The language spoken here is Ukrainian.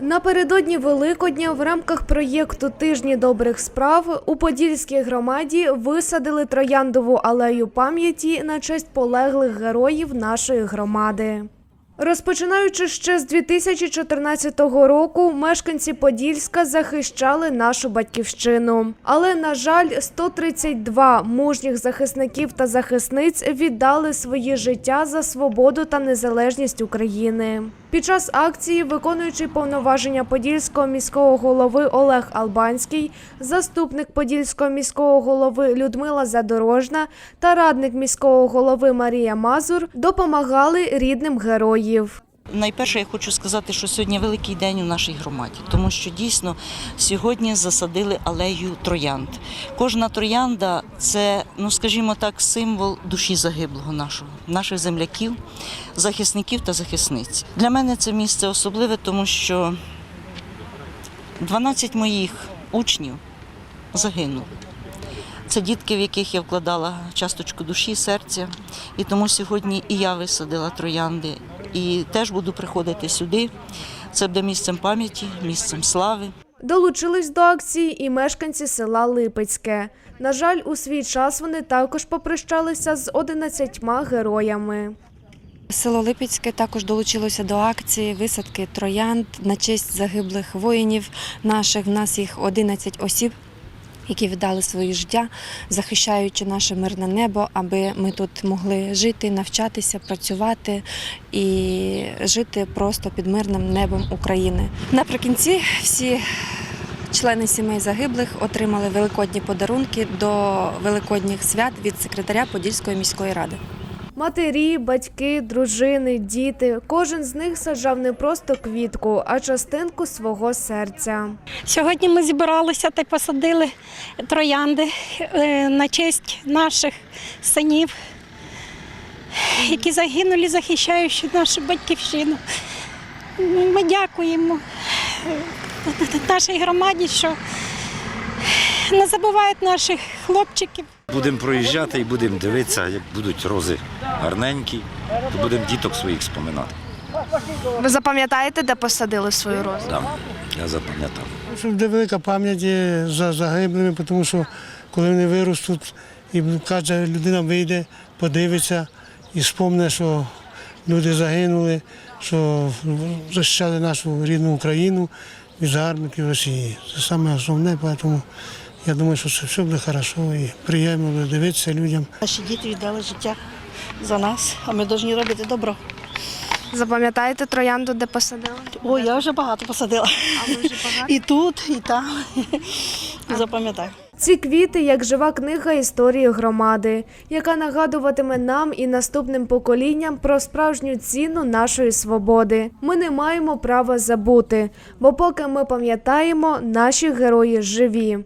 Напередодні Великодня в рамках проєкту Тижні добрих справ у Подільській громаді висадили трояндову алею пам'яті на честь полеглих героїв нашої громади. Розпочинаючи ще з 2014 року, мешканці Подільська захищали нашу батьківщину. Але, на жаль, 132 мужніх захисників та захисниць віддали свої життя за свободу та незалежність України. Під час акції, виконуючий повноваження Подільського міського голови Олег Албанський, заступник Подільського міського голови Людмила Задорожна та радник міського голови Марія Мазур допомагали рідним героїв. Найперше я хочу сказати, що сьогодні великий день у нашій громаді, тому що дійсно сьогодні засадили алею троянд. Кожна троянда це, ну скажімо так, символ душі загиблого нашого, наших земляків, захисників та захисниць. Для мене це місце особливе, тому що 12 моїх учнів загинули. Це дітки, в яких я вкладала часточку душі, серця. І тому сьогодні і я висадила троянди, і теж буду приходити сюди. Це буде місцем пам'яті, місцем слави. Долучились до акції і мешканці села Липецьке. На жаль, у свій час вони також попрощалися з 11 героями. Село Липецьке також долучилося до акції висадки троянд на честь загиблих воїнів наших. В нас їх 11 осіб, які віддали своє життя, захищаючи наше мирне небо, аби ми тут могли жити, навчатися, працювати і жити просто під мирним небом України. Наприкінці всі. Члени сімей загиблих отримали великодні подарунки до великодніх свят від секретаря Подільської міської ради. Матері, батьки, дружини, діти. Кожен з них саджав не просто квітку, а частинку свого серця. Сьогодні ми зібралися та посадили троянди е, на честь наших синів, які загинули, захищаючи нашу батьківщину. Ми дякуємо нашій громаді, що не забувають наших хлопчиків. Будемо проїжджати і будемо дивитися, як будуть рози гарненькі, то будемо діток своїх споминати. Ви запам'ятаєте, де посадили свою розу? Да, я запам'ятав. Буде велика пам'ять є за загиблими, тому що коли вони виростуть, і кожна людина вийде, подивиться і спомне, що люди загинули, що захищали нашу рідну Україну від загарбників Росії. Це саме основне, тому я думаю, що це все буде добре і приємно буде дивитися людям. Наші діти віддали життя за нас, а ми повинні робити добро. Запам'ятаєте троянду, де посадили? О, я вже багато посадила. А ви вже багато? І тут, і там. Запам'ятаю. Ці квіти як жива книга історії громади, яка нагадуватиме нам і наступним поколінням про справжню ціну нашої свободи. Ми не маємо права забути, бо поки ми пам'ятаємо, наші герої живі.